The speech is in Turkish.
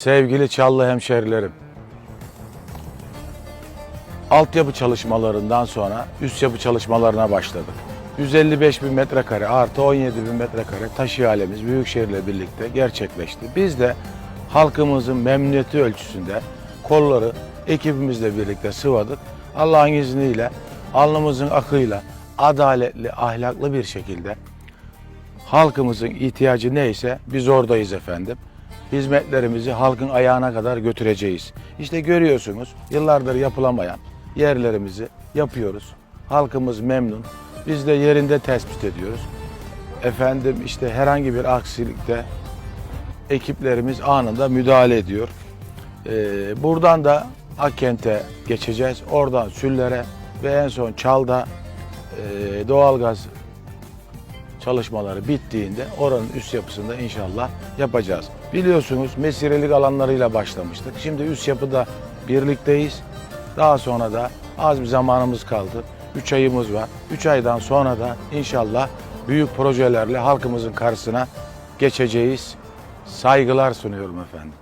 Sevgili Çallı hemşerilerim. Altyapı çalışmalarından sonra üst yapı çalışmalarına başladık. 155 bin metrekare artı 17 bin metrekare taş ihalemiz Büyükşehir'le birlikte gerçekleşti. Biz de halkımızın memnuniyeti ölçüsünde kolları ekibimizle birlikte sıvadık. Allah'ın izniyle alnımızın akıyla adaletli, ahlaklı bir şekilde halkımızın ihtiyacı neyse biz oradayız efendim. Hizmetlerimizi halkın ayağına kadar götüreceğiz. İşte görüyorsunuz yıllardır yapılamayan yerlerimizi yapıyoruz. Halkımız memnun. Biz de yerinde tespit ediyoruz. Efendim işte herhangi bir aksilikte ekiplerimiz anında müdahale ediyor. Ee, buradan da Akkent'e geçeceğiz. Oradan Süller'e ve en son Çal'da e, doğalgaz çalışmaları bittiğinde oranın üst yapısında inşallah yapacağız. Biliyorsunuz mesirelik alanlarıyla başlamıştık. Şimdi üst yapıda birlikteyiz. Daha sonra da az bir zamanımız kaldı. 3 ayımız var. 3 aydan sonra da inşallah büyük projelerle halkımızın karşısına geçeceğiz. Saygılar sunuyorum efendim.